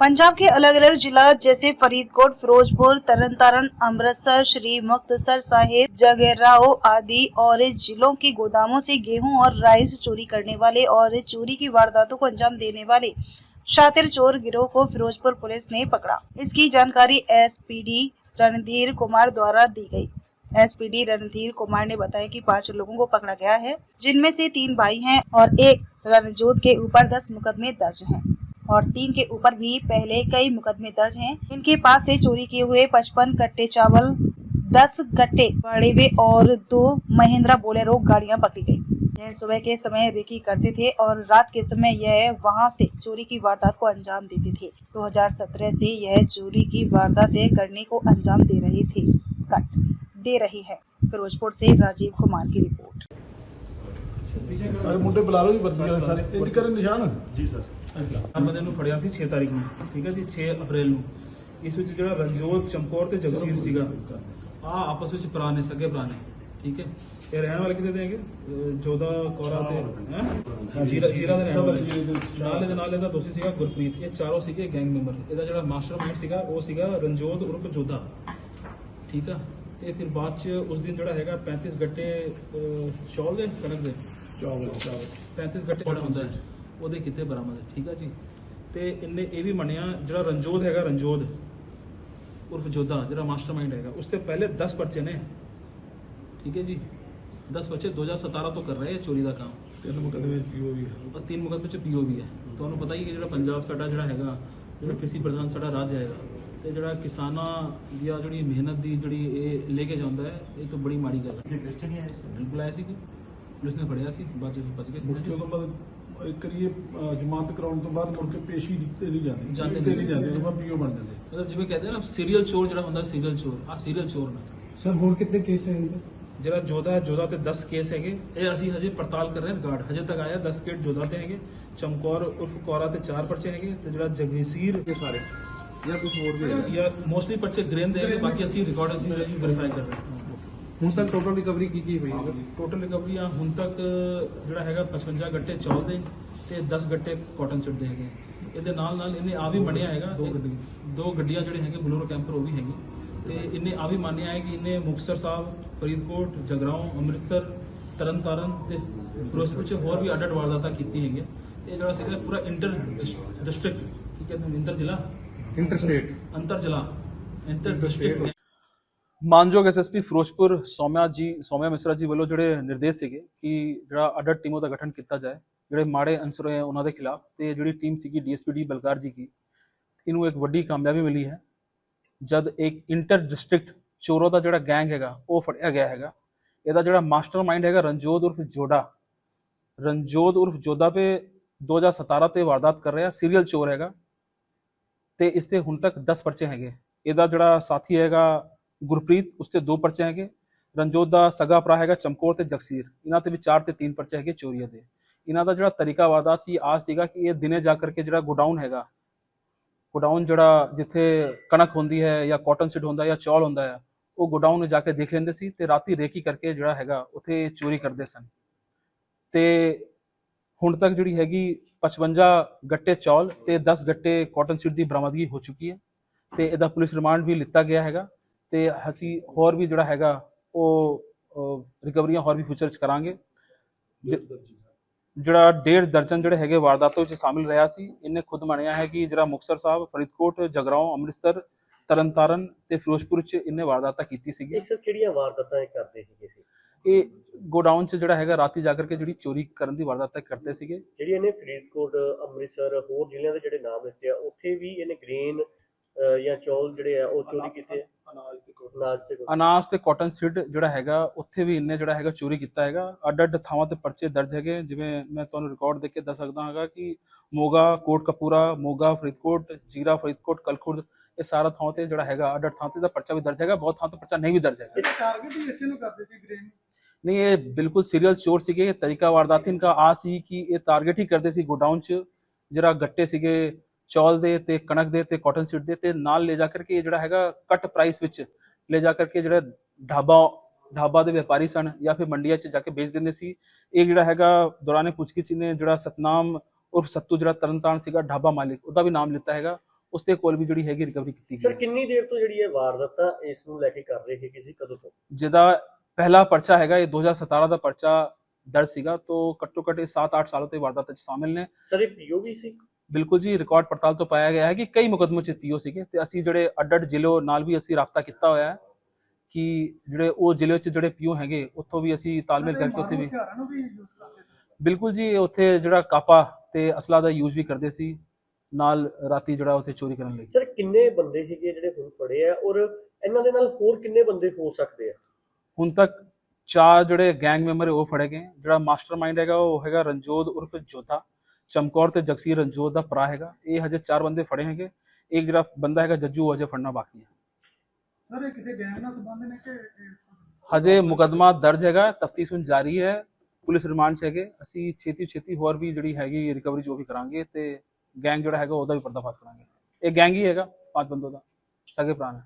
पंजाब के अलग अलग जिला जैसे फरीदकोट, फिरोजपुर तरन तारण अमृतसर, श्री मुक्तसर साहिब, जगराओ आदि और जिलों के गोदामों से गेहूँ और राइस चोरी करने वाले और चोरी की वारदातों को अंजाम देने वाले शातिर चोर गिरोह को फिरोजपुर पुलिस ने पकड़ा। इसकी जानकारी एसपीडी रणधीर कुमार द्वारा दी गई। एसपीडी रणधीर कुमार ने बताया कि पाँच लोगों को पकड़ा गया है, जिनमें से तीन भाई हैं और एक रणजोत के ऊपर दस मुकदमे दर्ज हैं। और तीन के ऊपर भी पहले कई मुकदमे दर्ज हैं। इनके पास से चोरी किए हुए पचपन कट्टे चावल दस गट्टे बड़े हुए और दो महिंद्रा बोलेरो गाड़ियाँ पकड़ी गई। यह सुबह के समय रेकी करते थे और रात के समय यह वहाँ से चोरी की वारदात को अंजाम देते थे। 2017 से यह चोरी की वारदातें करने को अंजाम दे रहे थे। कट दे रही है। फिरोजपुर से राजीव कुमार की रिपोर्ट। अरे मुंडे बुला लो जी सारे। इनके निशान जी सर। ਆ ਬੰਦੇ ਨੂੰ ਫੜਿਆ ਸੀ 6 ਤਾਰੀਖ ਨੂੰ ਠੀਕ ਹੈ ਜੀ 6 ਅਪ੍ਰੈਲ ਨੂੰ। ਇਸ ਵਿੱਚ ਜਿਹੜਾ ਰਣਜੋਤ ਚਮਕੌਰ ਤੇ ਜਗਸੀਰ ਸੀਗਾ ਆ ਆਪਸ ਵਿੱਚ ਪੁਰਾਣੇ ਸਗੇ ਪੁਰਾਣੇ ਠੀਕ ਹੈ। ਇਹ ਰਹਿਣ ਵਾਲੇ ਕਿਤੇ ਦੇ ਹੈਗੇ? ਜੋਧਾ ਕੌਰਾ ਤੇ ਹੈ? ਜੀਰਾ ਜੀਰਾ ਦੇ ਰਹਿਣ ਵਾਲੇ। ਨਾਲ ਇਹਦੇ ਨਾਲ ਇਹਦਾ ਦੋਸਤੀ ਸੀਗਾ ਗੁਰਪ੍ਰੀਤ ਇਹ ਚਾਰੋਂ ਸੀਗੇ ਗੈਂਗ ਮੈਂਬਰ ਇਹਦਾ ਜਿਹੜਾ ਮਾਸਟਰਮਾਈਂਡ ਸੀਗਾ ਉਹ ਸੀਗਾ ਰਣਜੋਤ ਉਰਫ ਜੋਧਾ ਠੀਕ ਆ? ਤੇ ਫਿਰ ਬਾਅਦ ਚ ਉਸ ਦਿਨ ਜਿਹੜਾ ਹੈਗਾ 35 ਗੱਟੇ ਚੌਲ ਦੇ ਕਣਕ ਦੇ? ਚਾਵਲ 35 ਗੱਟੇ ਹੁੰਦਾ ਹੈ। ਉਹਦੇ ਕਿਤੇ ਬਰਾਮਦ ਹੈ ਠੀਕ ਆ ਜੀ? ਤੇ ਇਹਨੇ ਇਹ ਵੀ ਮੰਨਿਆ ਜਿਹੜਾ ਰਣਜੋਧ ਹੈਗਾ ਰਣਜੋਧ ਉਰਫ ਜੋਧਾ ਜਿਹੜਾ ਮਾਸਟਰਮਾਈਂਡ ਹੈਗਾ ਉਸ ਤੇ ਪਹਿਲੇ 10 ਪਰਚੇ ਨੇ। ਠੀਕ ਹੈ ਜੀ? 10 ਬੱਚੇ 2017 ਤੋਂ ਕਰ ਰਹੇ ਹੈ ਚੋਰੀ ਦਾ ਕੰਮ। ਤਿੰਨ ਮੁਕਦਮੇ ਵਿੱਚ ਪੀਓ ਵੀ ਔਰ ਤਿੰਨ ਮੁਕੱਦਮੇ ਚ ਪੀਓ ਵੀ ਹੈ। ਤੁਹਾਨੂੰ ਪਤਾ ਹੀ ਹੈ ਜਿਹੜਾ ਪੰਜਾਬ ਸਾਡਾ ਜਿਹੜਾ ਹੈਗਾ ਜਿਹੜਾ ਕ੍ਰਿਸ਼ੀ ਪ੍ਰਧਾਨ ਸਾਡਾ ਰਾਜ ਹੈਗਾ ਤੇ ਜਿਹੜਾ ਕਿਸਾਨਾਂ ਦੀ ਜਿਹੜੀ ਮਿਹਨਤ ਦੀ ਜਿਹੜੀ ਇਹ ਲੈ ਕੇ ਜਾਂਦਾ ਹੈ ਇਹ ਤਾਂ ਬੜੀ ਮਾੜੀ ਗੱਲ ਹੈ। ਬਿਲਕੁਲ ਆਇਆ ਸੀ ਕਿ? ਪੁਲਿਸ ਨੇ ਫੜਿਆ ਸੀ ਬਾਅਦ ਚ ਬਚ ਮੁੜ ਕੇ ਗਏ ਬਾਅਦ ਕਰੀਏ ਜ਼ਮਾਨਤ ਕਰਾਉਣ ਤੋਂ ਬਾਅਦ ਮੁੜ ਕੇ ਪੇਸ਼ੀ ਦਿੱਤੇ ਨਹੀਂ ਜਾਂਦੇ। ਜਾਂਦੇ ਨਹੀਂ। ਜਾਂਦੇ। ਉਹ ਪੀਓ ਬਣ ਜਾਂਦੇ। ਮਤਲਬ ਜਿਵੇਂ ਕਹਿੰਦੇ ਨਾ ਸੀਰੀਅਲ ਚੋਰ ਜਿਹੜਾ ਹੁੰਦਾ ਸੀਰੀਅਲ ਚੋਰ ਆ ਸੀਰੀਅਲ ਚੋਰ ਨੇ। ਸਰ ਹੋਰ ਕਿੰਨੇ ਕੇਸ ਹੈ ਇਹਦੇ ਜਿਹੜਾ ਜੋਧਾ ਜੋਧਾ ਤੇ 10 ਕੇਸ ਹੈਗੇ। ਇਹ ਅਸੀਂ ਹਜੇ ਪੜਤਾਲ ਕਰ ਰਹੇ ਹਾਂ ਰਿਕਾਰਡ। ਹਜੇ ਤੱਕ ਆਇਆ 10 ਕੇਸ ਜੋਧਾ ਤੇ ਹੈਗੇ ਚਮਕੌਰ ਉਰਫ ਕੌਰਾ ਤੇ 4 ਪਰਚੇ ਹੈਗੇ ਤੇ ਜਿਹੜਾ ਜਗਸੀਰ ਇਹ ਸਾਰੇ। ਜਾਂ ਕੁਝ ਹੋਰ ਵੀ ਹੈ ਜਾਂ ਮੋਸਟਲੀ ਪਰਚੇ ਗ੍ਰੇਨ ਦੇ ਹੈਗੇ ਬਾਕੀ ਅਸੀਂ ਰਿਕਾਰਡ ਅਸੀਂ ਵੈਰੀਫਾਈ ਕਰ ਰਹੇ ਹਾਂ। ਹੁਣ ਤੱਕ ਟੋਟਲ ਰਿਕਵਰੀ ਕੀ ਕੀ ਹੋਈ ਹੈ ਟੋਟਲ ਰਿਕਵਰੀਆਂ ਹੁਣ ਤੱਕ ਜਿਹੜਾ ਹੈਗਾ 55 ਗੱਟੇ ਚੌਲ ਦੇ ਤੇ 10 ਗੱਟੇ ਕਾਟਨ ਸਿਟ ਦੇ ਹੈਗੇ ਇਹਦੇ ਨਾਲ ਨਾਲ ਇਹਨੇ ਆ ਵੀ ਮੰਨਿਆ ਹੈਗਾ ਦੋ ਗੱਡੀਆਂ। ਦੋ ਗੱਡੀਆਂ ਜਿਹੜੇ ਹੈਗੇ ਬਲੂਰੋ ਕੈਂਪਰ ਉਹ ਵੀ ਹੈਗੀ। ਤੇ ਇਹਨੇ ਆ ਵੀ ਮੰਨਿਆ ਹੈ ਕਿ ਇਹਨੇ ਮੁਕਤਸਰ ਸਾਹਿਬ ਫਰੀਦਕੋਟ ਜਗਰਾਉਂ ਅੰਮ੍ਰਿਤਸਰ ਤਰਨਤਾਰਨ ਤੇ ਫਿਰੋਜ਼ਪੁਰ ਚ ਹੋਰ ਵੀ ਅੱਡ ਅੱਡ ਵਾਰਦਾਤਾਂ ਕੀਤੀ ਹੈਗੀਆਂ। ਤੇ ਇਹ ਜਿਹੜਾ ਸੀਗਾ ਪੂਰਾ ਇੰਟਰ ਡਿਸਟ੍ਰਿਕਟ ਠੀਕ ਹੈ ਇੰਟਰ ਜ਼ਿਲ੍ਹਾ? ਇੰਟਰ ਸਟੇਟ ਅੰਤਰ ਜ਼ਿਲ੍ਹਾ। ਇੰਟਰ ਡਿਸਟ੍ਰਿਕਟ ਮਾਨਯੋਗ ਐਸਐਸਪੀ ਫਿਰੋਜ਼ਪੁਰ ਸੌਮਿਆ ਜੀ, ਸੌਮਿਆ ਮਿਸਰਾ ਜੀ ਵੱਲੋਂ ਜਿਹੜੇ ਨਿਰਦੇਸ਼ ਸੀਗੇ ਕਿ ਜਿਹੜਾ ਅਡਰ ਟੀਮੋਂ ਦਾ ਗਠਨ ਕੀਤਾ ਜਾਏ, ਜਿਹੜੇ ਮਾੜੇ ਅੰਸਰ ਹੋਏ ਉਹਨਾਂ ਦੇ ਖਿਲਾਫ ਤੇ ਜਿਹੜੀ ਟੀਮ ਸੀਗੀ ਡੀਐਸਪੀ ਡੀ ਬਲਕਾਰ ਜੀ ਕੀ ਇਹਨੂੰ ਇੱਕ ਵੱਡੀ ਕਾਮਯਾਬੀ ਮਿਲੀ ਹੈ। ਜਦ ਇੱਕ ਇੰਟਰ ਡਿਸਟ੍ਰਿਕਟ ਚੋਰੋ ਦਾ ਜਿਹੜਾ ਗੈਂਗ ਹੈਗਾ, ਉਹ ਫੜਿਆ ਗਿਆ ਹੈਗਾ। ਇਹਦਾ ਜਿਹੜਾ ਮਾਸਟਰਮਾਈਂਡ ਹੈਗਾ ਰਣਜੋਤ ਉਰਫ ਜੋਡਾ ਰਣਜੋਤ ਉਰਫ ਜੋਦਾ ਪੇ 2017 ਤੇ ਵਾਰਦਾਤ ਕਰ ਰਿਹਾ, ਸੀਰੀਅਲ ਚੋਰ ਹੈਗਾ। ਤੇ ਇਸ ਤੇ ਹੁਣ ਤੱਕ 10 ਪਰਚੇ ਹੈਗੇ। ਇਹਦਾ ਜਿਹੜਾ ਸਾਥੀ ਹੈਗਾ ਗੁਰਪ੍ਰੀਤ ਉਸ ਤੇ ਦੋ ਪਰਚੇ ਹੈਗੇ। ਰਣਜੋਤ ਦਾ ਸਗਾ ਭਰਾ ਹੈਗਾ ਚਮਕੌਰ ਤੇ ਜਗਸੀਰ ਇਹਨਾਂ ਤੇ ਵੀ ਚਾਰ ਤੇ ਤਿੰਨ ਪਰਚੇ ਹੈਗੇ ਚੋਰੀਆਂ ਦੇ। ਇਹਨਾਂ ਦਾ ਜਿਹੜਾ ਤਰੀਕਾ ਵਾਰਦਾਤ ਸੀ ਆ ਸੀਗਾ ਕਿ ਇਹ ਦਿਨੇ ਜਾ ਕਰਕੇ ਜਿਹੜਾ ਗੋਡਾਊਨ ਹੈਗਾ, ਗੋਡਾਊਨ ਜਿਹੜਾ ਜਿੱਥੇ ਕਣਕ ਹੁੰਦੀ ਹੈ ਜਾਂ ਕਾਟਨ ਸੀਡ ਹੁੰਦਾ ਜਾਂ ਚੌਲ ਹੁੰਦਾ ਹੈ, ਉਹ ਗੋਡਾਊਨ ਨੂੰ ਜਾ ਕੇ ਦੇਖ ਲੈਂਦੇ ਸੀ ਤੇ ਰਾਤੀ ਰੇਕੀ ਕਰਕੇ ਜਿਹੜਾ ਹੈਗਾ, ਉੱਥੇ ਚੋਰੀ ਕਰਦੇ ਸਨ। ਤੇ ਹੁਣ ਤੱਕ ਜਿਹੜੀ ਹੈਗੀ 55 ਗੱਟੇ ਚੌਲ ਤੇ 10 ਗੱਟੇ ਕਾਟਨ ਸੀਡ ਦੀ ਬਰਾਮਦਗੀ ਹੋ ਚੁੱਕੀ ਹੈ ਤੇ ਇਹਦਾ ਪੁਲਿਸ ਰਿਮਾਂਡ ਵੀ ਲਿੱਤਾ ਗਿਆ ਹੈਗਾ। ਤੇ ਅਸੀਂ ਹੋਰ ਵੀ ਜਿਹੜਾ ਹੈਗਾ ਉਹ ਰਿਕਵਰੀਆਂ ਹੋਰ ਵੀ ਫਿਊਚਰ ਚ ਕਰਾਂਗੇ। ਜਿਹੜਾ ਡੇਢ ਦਰਜਨ ਜਿਹੜੇ ਹੈਗੇ ਵਾਰਦਾਤਾਂ ਵਿੱਚ ਸ਼ਾਮਿਲ ਰਿਹਾ ਸੀ ਇਹਨੇ ਖੁਦ ਮੰਨਿਆ ਹੈ ਕਿ ਜਿਹੜਾ ਮੁਕਤਸਰ ਸਾਹਿਬ ਫਰੀਦਕੋਟ ਜਗਰਾਉਂ ਅੰਮ੍ਰਿਤਸਰ ਤਰਨਤਾਰਨ ਤੇ ਫਿਰੋਜ਼ਪੁਰ ਚ ਇਹਨੇ ਵਾਰਦਾਤਾਂ ਕੀਤੀ ਸੀਗੀ ਇਹ ਸਰ ਕਿਹੜੀਆਂ ਵਾਰਦਾਤਾਂ ਇਹ ਕਰਦੇ ਸੀਗੇ ਇਹ ਗੋਡਾਊਨ ਚ ਜਿਹੜਾ ਹੈਗਾ ਰਾਤੀ ਜਾ ਕਰਕੇ ਜਿਹੜੀ ਚੋਰੀ ਕਰਨ ਦੀ ਵਾਰਦਾਤਾਂ ਕਰਦੇ ਸੀਗੇ। ਜਿਹੜੀਆਂ ਇਹਨੇ ਫਰੀਦਕੋਟ ਅੰਮ੍ਰਿਤਸਰ ਹੋਰ ਜ਼ਿਲ੍ਹਿਆਂ ਦੇ ਜਿਹੜੇ ਨਾਮ ਦਿੱਤੇ ਆ ਉੱਥੇ ਵੀ ਇਹਨੇ ਗ੍ਰੇਨ ਜਾਂ ਚੌਲ ਜਿਹੜੇ ਆ ਉਹ ਚੋਰੀ ਕੀਤੇ ਅਨਾਜ ਤੇ ਅਨਾਜ ਤੇ ਅਨਾਜ ਤੇ ਕਾਟਨ ਸੀਡ ਜਿਹੜਾ ਹੈਗਾ ਉੱਥੇ ਵੀ ਇਹਨੇ ਜਿਹੜਾ ਹੈਗਾ ਚੋਰੀ ਕੀਤਾ ਹੈਗਾ। ਅੱਡ ਅੱਡ ਥਾਵਾਂ ਤੇ ਪਰਚੇ ਦਰਜ ਹੈਗੇ। ਜਿਵੇਂ ਮੈਂ ਤੁਹਾਨੂੰ ਰਿਕਾਰਡ ਦੇਖ ਕੇ ਦੱਸ ਸਕਦਾ ਹਾਂਗਾ ਕਿ ਮੋਗਾ ਕੋਟ ਕਪੂਰਾ ਮੋਗਾ ਫਰੀਦਕੋਟ ਜੀਰਾ ਫਰੀਦਕੋਟ ਕਲਖੁਰਦ ਇਹ ਸਾਰਾ ਥਾਂ ਤੇ ਜਿਹੜਾ ਹੈਗਾ ਅੱਡ ਅੱਡ ਥਾਂ ਤੇ ਦਾ ਪਰਚਾ ਵੀ ਦਰਜ ਹੈਗਾ। ਬਹੁਤ ਥਾਂ ਤੇ ਪਰਚਾ ਨਹੀਂ ਵੀ ਦਰਜ ਹੈਗਾ। ਟਾਰਗੇਟ ਹੀ ਇਸੇ ਨੂੰ ਕਰਦੇ ਸੀ ਗ੍ਰੇਨ ਨਹੀਂ ਇਹ ਬਿਲਕੁਲ ਸੀਰੀਅਲ ਚੋਰ ਸੀਗੇ। ਇਹ ਤਰੀਕਾ ਵਾਰਦਾਤ ਇਨਕਾ ਆ ਸੀ ਕਿ ਇਹ ਟਾਰਗੇਟ ਹੀ ਕਰਦੇ ਸੀ ਗੋਡਾਊਨ 'ਚ। ਜਿਹੜਾ ਗੱਟੇ ਸੀਗੇ ਚੌਲ ਦੇ ਤੇ ਕਣਕ ਦੇ ਤੇ ਕਾਟਨ ਸੀਡ ਦੇ ਤੇ ਨਾਲ ਲੈ ਜਾ ਕਰਕੇ ਇਹ ਜਿਹੜਾ ਹੈਗਾ ਕੱਟ ਪ੍ਰਾਈਸ ਵਿੱਚ ਲੈ ਜਾ ਕਰਕੇ ਜਿਹੜਾ ਢਾਬਾ ਢਾਬਾ ਦੇ ਵਪਾਰੀ ਸਨ ਜਾਂ ਫਿਰ ਮੰਡੀਆਂ 'ਚ ਜਾ ਕੇ ਵੇਚ ਦਿੰਦੇ ਸੀ। ਇਹ ਜਿਹੜਾ ਹੈਗਾ ਦੌਰਾਨੇ ਪੁੱਛਗਿੱਛ ਨੇ ਜਿਹੜਾ ਸਤਨਾਮ ਉਰਫ ਸੱਤੂ ਜਿਹੜਾ ਤਰਨਤਾਰਨ ਸੀਗਾ ਢਾਬਾ ਮਾਲਿਕ ਉਹਦਾ ਵੀ ਨਾਮ ਲਿੱਤਾ ਹੈਗਾ। ਉਸ ਦੇ ਕੋਲ ਵੀ ਜਿਹੜੀ ਹੈਗੀ ਰਿਕਵਰੀ ਕੀਤੀ ਸਰ ਗਈ ਹੈ। ਕਿੰਨੀ ਦੇਰ ਤੋਂ ਜਿਹੜੀ ਇਹ ਵਾਰਦਾਤਾਂ ਇਸ ਨੂੰ ਲੈ ਕੇ ਕਰ ਰਹੇ ਸੀ ਕਿਸੇ ਕਦੋਂ ਤੋਂ? ਜਿਹਦਾ ਪਹਿਲਾ ਪਰਚਾ ਹੈਗਾ ਇਹ 2017 ਦਾ ਪਰਚਾ ਦਰਜ ਸੀਗਾ ਤੋਂ ਘੱਟੋ ਘੱਟ ਇਹ 7-8 ਸਾਲਾਂ ਤੋਂ ਇਹ ਵਾਰਦਾਤ ਵਿੱਚ ਸ਼ਾਮਿਲ ਨੇ। ਸਰ ਇਹ ਪੀਓਵੀ ਸੀ? ਬਿਲਕੁਲ ਜੀ ਰਿਕਾਰਡ ਪੜਤਾਲ ਤੋਂ ਪਾਇਆ ਗਿਆ ਹੈ ਕਿ ਕਈ ਮੁਕੱਦਮੇ ਚ ਪੀਓ ਸੀਗੇ ਤੇ ਅਸੀਂ ਜਿਹੜੇ ਅੱਡ-ਅੱਡ ਜ਼ਿਲ੍ਹੇ ਨਾਲ ਵੀ ਅਸੀਂ ਰਾਬਤਾ ਕੀਤਾ ਹੋਇਆ ਹੈ ਕਿ ਜਿਹੜੇ ਉਹ ਜ਼ਿਲ੍ਹੇ ਚ ਜਿਹੜੇ ਪੀਓ ਹੈਗੇ ਉੱਥੋਂ ਵੀ ਅਸੀਂ ਤਾਲਮੇਲ ਕਰਕੇ ਉੱਥੇ ਵੀ ਬਿਲਕੁਲ ਜੀ ਉੱਥੇ ਜਿਹੜਾ ਕਾਪਾ ਤੇ ਅਸਲਾ ਦਾ ਯੂਜ਼ ਵੀ ਕਰਦੇ ਸੀ ਨਾਲ ਰਾਤੀ ਜਿਹੜਾ ਉੱਥੇ ਚੋਰੀ ਕਰਨ ਲਈ। ਸਰ ਕਿੰਨੇ ਬੰਦੇ ਸੀਗੇ ਜਿਹੜੇ ਹੁਣ ਫੜੇ ਆ ਔਰ ਇਹਨਾਂ ਦੇ ਨਾਲ ਹੋਰ ਕਿੰਨੇ ਬੰਦੇ ਹੋ ਸਕਦੇ ਆ? ਹੁਣ ਤੱਕ ਚਾਰ ਜਿਹੜੇ ਗੈਂਗ ਮੈਂਬਰ ਉਹ ਫੜੇ ਗਏ ਜਿਹੜਾ ਮਾਸਟਰਮਾਈਂਡ ਹੈਗਾ ਉਹ ਹੈਗਾ ਰਣਜੋਤ ਉਰਫ ਜੋਧਾ। ਚਮਕੌਰ ਤੇ ਜਗਸੀਰ ਰਣਜੋਤ ਦਾ ਭਰਾ ਹੈਗਾ। ਇਹ ਹਜੇ ਚਾਰ ਬੰਦੇ ਫੜੇ ਹੈਗੇ। ਇੱਕ ਜਿਹੜਾ ਬੰਦਾ ਹੈਗਾ ਜੱਜੂ ਹਜੇ ਫੜਨਾ ਬਾਕੀ ਹੈ। ਸਰ ਇਹ ਕਿਸੇ ਗੈਂਗ ਨਾਲ ਸੰਬੰਧ ਨੇ ਕਿ ਹਜੇ ਮੁਕੱਦਮਾ ਦਰਜ ਹੈਗਾ ਤਫਤੀਸ਼ ਹੁਣ ਜਾਰੀ ਹੈ। ਪੁਲਿਸ ਰਿਮਾਂਡ 'ਚ ਹੈਗੇ। ਅਸੀਂ ਛੇਤੀ ਛੇਤੀ ਹੋਰ ਵੀ ਜਿਹੜੀ ਹੈਗੀ ਰਿਕਵਰੀ ਜੋ ਵੀ ਕਰਾਂਗੇ ਤੇ ਗੈਂਗ ਜਿਹੜਾ ਹੈਗਾ ਉਹਦਾ ਵੀ ਪਰਦਾਫਾਸ਼ ਕਰਾਂਗੇ। ਇਹ ਗੈਂਗ ਹੀ ਹੈਗਾ ਪੰਜ ਬੰਦੋ ਦਾ। ਸਗੇ ਭਰਾ ਨੇ।